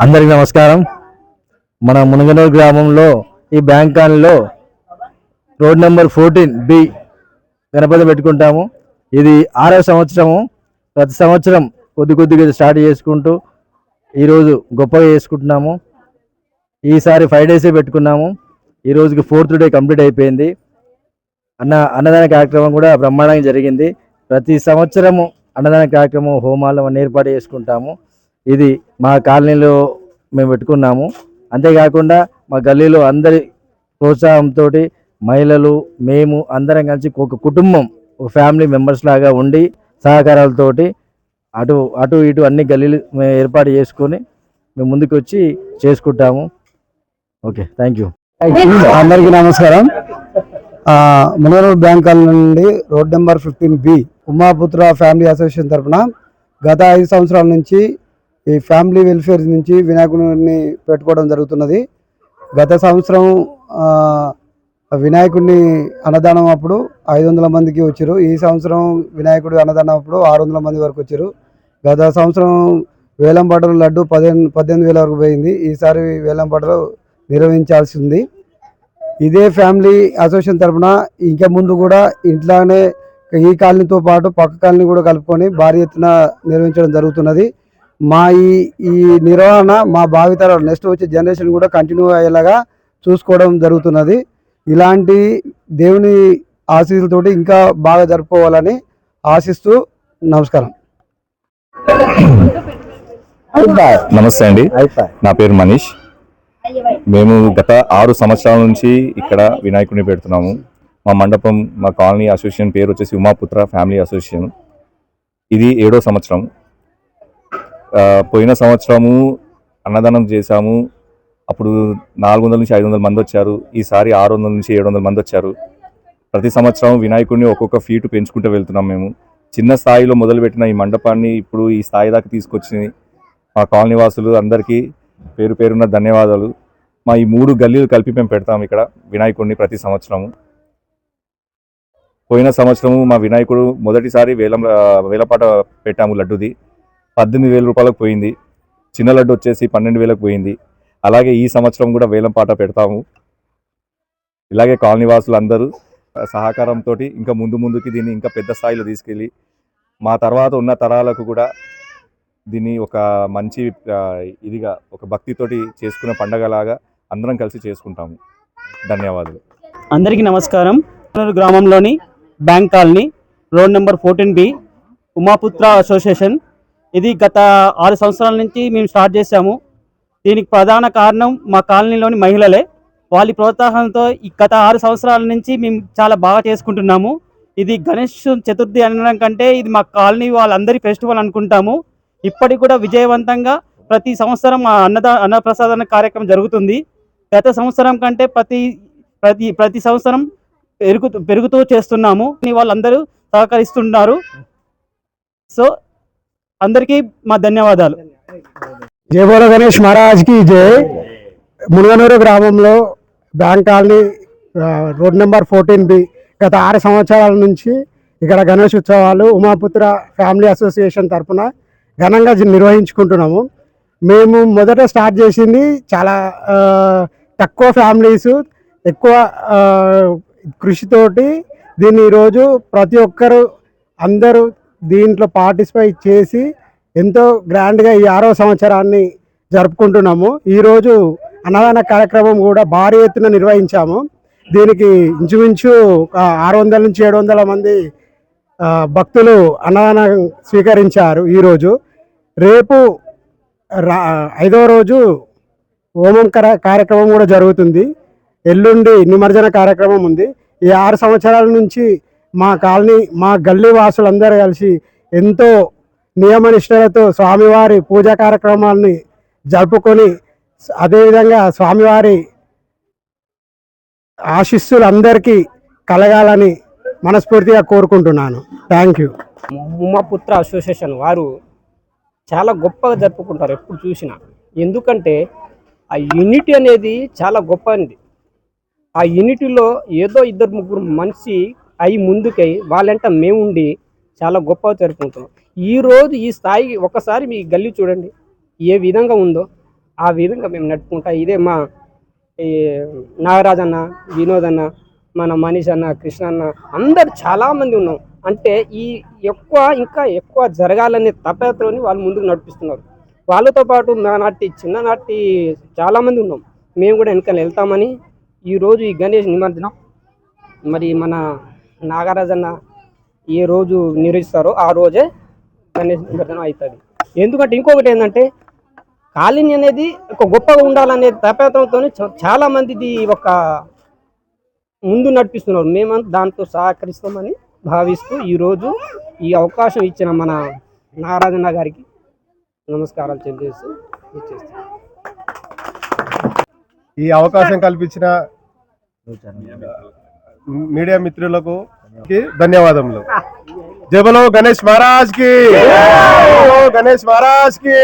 అందరికీ నమస్కారం. మన మునగనూరు గ్రామంలో ఈ bank road number fourteen B Ganapati పెట్టుకుంటాము. ఇది ఆరో సంవత్సరము. ప్రతి సంవత్సరం కొద్ది కొద్దిగా స్టార్ట్ చేసుకుంటూ ఈరోజు గొప్పగా చేసుకుంటున్నాము. ఈసారి ఫైవ్ డేసే పెట్టుకున్నాము. ఈ రోజుకి ఫోర్త్ డే కంప్లీట్ అయిపోయింది. అన్న అన్నదాన కార్యక్రమం కూడా బ్రహ్మాండంగా జరిగింది. ప్రతి సంవత్సరము అన్నదాన కార్యక్రమం హోమాలు ఏర్పాటు చేసుకుంటాము. ఇది మా కాలనీలో మేము పెట్టుకున్నాము. అంతేకాకుండా మా గల్లీలో అందరి ప్రోత్సాహంతో మహిళలు మేము అందరం కలిసి ఒక కుటుంబం ఒక ఫ్యామిలీ మెంబర్స్ లాగా ఉండి సహకారాలతోటి అటు అటు ఇటు అన్ని గల్లీలు మేము ఏర్పాటు చేసుకొని మేము ముందుకు వచ్చి చేసుకుంటాము. Okay thank you. అందరికీ నమస్కారం. ఆ, మునగనూరు బ్యాంక్ నుండి road number fifteen B Umaputra family association తరఫున గత ఐదు సంవత్సరాల నుంచి ఈ ఫ్యామిలీ వెల్ఫేర్ నుంచి వినాయకుడిని పెట్టుకోవడం జరుగుతున్నది. గత సంవత్సరం వినాయకుడిని అన్నదానం అప్పుడు ఐదు వందల మందికి వచ్చారు. ఈ సంవత్సరం వినాయకుడు అన్నదానం అప్పుడు ఆరు వందల మంది వరకు వచ్చారు. గత సంవత్సరం వేలంపాటలు లడ్డు పదిహేను పద్దెనిమిది వేల వరకు పోయింది. ఈసారి వేలంపాటలు నిర్వహించాల్సి ఉంది. ఇదే ఫ్యామిలీ అసోసియేషన్ తరఫున ఇంకా ముందు కూడా ఇంట్లానే ఈ కాలనీతో పాటు పక్క కాలనీ కూడా కలుపుకొని భారీ ఎత్తున నిర్వహించడం జరుగుతున్నది. మా ఈ ఈ నిర్వహణ మా భావితరాలు నెక్స్ట్ వచ్చే జనరేషన్ కూడా కంటిన్యూ అయ్యేలాగా చూసుకోవడం జరుగుతున్నది. ఇలాంటి దేవుని ఆశీస్సులతోటి ఇంకా బాగా జరుపుకోవాలని ఆశిస్తూ నమస్కారం. నమస్తే అండి. నా పేరు మనీష్. మేము గత ఆరు సంవత్సరాల నుంచి ఇక్కడ వినాయకుడిని పెడుతున్నాము. మా మండపం మా కాలనీ అసోసియేషన్ పేరు వచ్చేసి ఉమాపుత్ర ఫ్యామిలీ అసోసియేషన్. ఇది ఏడో సంవత్సరం. పోయిన సంవత్సరము అన్నదానం చేశాము. అప్పుడు నాలుగు వందల నుంచి ఐదు వందల మంది వచ్చారు. ఈసారి ఆరు వందల నుంచి ఏడు వందల మంది వచ్చారు. ప్రతి సంవత్సరం వినాయకుడిని ఒక్కొక్క ఫీటు పెంచుకుంటూ వెళ్తున్నాం మేము. చిన్న స్థాయిలో మొదలుపెట్టిన ఈ మండపాన్ని ఇప్పుడు ఈ స్థాయి దాకా తీసుకొచ్చింది మా కాలనీ వాసులు అందరికీ పేరు పేరున్న ధన్యవాదాలు. మా ఈ మూడు గల్లీలు కలిపి మేము పెడతాం ఇక్కడ వినాయకుడిని ప్రతి సంవత్సరము. పోయిన సంవత్సరము మా వినాయకుడు మొదటిసారి వేలం వేలపాట పెట్టాము లడ్డుది. పద్దెనిమిది వేల రూపాయలకు పోయింది. చిన్న లడ్డు వచ్చేసి పన్నెండు వేలకు పోయింది. అలాగే ఈ సంవత్సరం కూడా వేలం పాట పెడతాము. ఇలాగే కాలనీ వాసులు అందరూ సహకారంతో ఇంకా ముందు ముందుకి దీన్ని ఇంకా పెద్ద స్థాయిలో తీసుకెళ్ళి మా తర్వాత ఉన్న తరాలకు కూడా దీన్ని ఒక మంచి ఇదిగా ఒక భక్తితోటి చేసుకునే పండగలాగా అందరం కలిసి చేసుకుంటాము. ధన్యవాదాలు. అందరికీ నమస్కారం. గ్రామంలోని bank colony road number fourteen B Umaputra association ఇది గత ఆరు సంవత్సరాల నుంచి మేము స్టార్ట్ చేశాము. దీనికి ప్రధాన కారణం మా కాలనీలోని మహిళలే. వాళ్ళ ప్రోత్సాహంతో ఈ గత ఆరు సంవత్సరాల నుంచి మేము చాలా బాగా చేసుకుంటున్నాము. ఇది గణేష్ చతుర్థి అనడం కంటే ఇది మా కాలనీ వాళ్ళందరి ఫెస్టివల్ అనుకుంటాము. ఇప్పటికి కూడా విజయవంతంగా ప్రతి సంవత్సరం మా అన్నదా అన్నప్రసాదన కార్యక్రమం జరుగుతుంది. గత సంవత్సరం కంటే ప్రతి ప్రతి ప్రతి సంవత్సరం పెరుగుతూ పెరుగుతూ చేస్తున్నాము. వాళ్ళందరూ సహకరిస్తున్నారు. సో అందరికీ మా ధన్యవాదాలు. జయబోర గణేష్ మహారాజ్కి కి మునగనూరు గ్రామంలో bank colony road number fourteen B గత ఆరు సంవత్సరాల నుంచి ఇక్కడ గణేష్ ఉత్సవాలు ఉమాపుత్ర ఫ్యామిలీ అసోసియేషన్ తరఫున ఘనంగా నిర్వహించుకుంటున్నాము. మేము మొదట స్టార్ట్ చేసింది చాలా తక్కువ ఫ్యామిలీస్ ఎక్కువ కృషితోటి దీన్ని ఈరోజు ప్రతి ఒక్కరు అందరూ దీంట్లో పార్టిసిపేట్ చేసి ఎంతో గ్రాండ్గా ఈ ఆరో సంవత్సరాన్ని జరుపుకుంటున్నాము. ఈరోజు అన్నదాన కార్యక్రమం కూడా భారీ ఎత్తున నిర్వహించాము. దీనికి ఇంచుమించు ఆరు వందల నుంచి ఏడు వందల మంది భక్తులు అన్నదానం స్వీకరించారు ఈరోజు రేపు రా ఐదవ రోజు హోమం కార్యక్రమం కూడా జరుగుతుంది. ఎల్లుండి నిమజ్జన కార్యక్రమం ఉంది. ఈ ఆరు సంవత్సరాల నుంచి మా కాలనీ మా గల్లీ వాసులందరూ కలిసి ఎంతో నియమనిష్టలతో స్వామివారి పూజా కార్యక్రమాన్ని జరుపుకొని అదేవిధంగా స్వామివారి ఆశిస్సులు అందరికీ కలగాలని మనస్ఫూర్తిగా కోరుకుంటున్నాను. థ్యాంక్ యూ ఉమాపుత్ర అసోసియేషన్ వారు చాలా గొప్పగా జరుపుకుంటారు ఎప్పుడు చూసినా. ఎందుకంటే ఆ యూనిటీ అనేది చాలా గొప్పది ఆ యూనిటీలో ఏదో ఇద్దరు ముగ్గురు మనిషి అయి ముందుకై వాళ్ళంట మేము ఉండి చాలా గొప్పగా జరుపుకుంటున్నాం ఈరోజు ఈ స్థాయికి ఒకసారి మీ గల్లీ చూడండి. ఏ విధంగా ఉందో ఆ విధంగా మేము నడుపుకుంటా ఇదే మా ఈ నాగరాజ్ అన్న వినోద్ అన్న మన మనీష్ అన్న కృష్ణ అన్న అందరు చాలామంది ఉన్నాం. అంటే ఈ ఎక్కువ ఇంకా ఎక్కువ జరగాలనే తపతలోని వాళ్ళు ముందుకు నడిపిస్తున్నారు. వాళ్ళతో పాటు మా నాటి చిన్ననాటి చాలామంది ఉన్నాం. మేము కూడా వెనకాల వెళ్తామని ఈరోజు ఈ గణేష్ నిమజ్జనం. మరి మన నాగరాజన్న ఏ రోజు నిర్వహిస్తారో ఆ రోజే గణేష్ నిమజ్జనం అవుతుంది. ఎందుకంటే ఇంకొకటి ఏంటంటే కాలనీ అనేది ఒక గొప్పగా ఉండాలనే తపేతంతో చాలా మంది ఇది ఒక ముందు నడిపిస్తున్నారు. మేము దాంతో సహకరిస్తామని భావిస్తూ ఈరోజు ఈ అవకాశం ఇచ్చిన మన నారాజన్న గారికి నమస్కారాలు తెలియజేస్తూ ఇచ్చేస్తాం ఈ అవకాశం కల్పించిన మీడియా మిత్రులకు ధన్యవాదములు. జబలో గణేష్ మహారాజ్కి. గణేష్ మహారాజ్కి.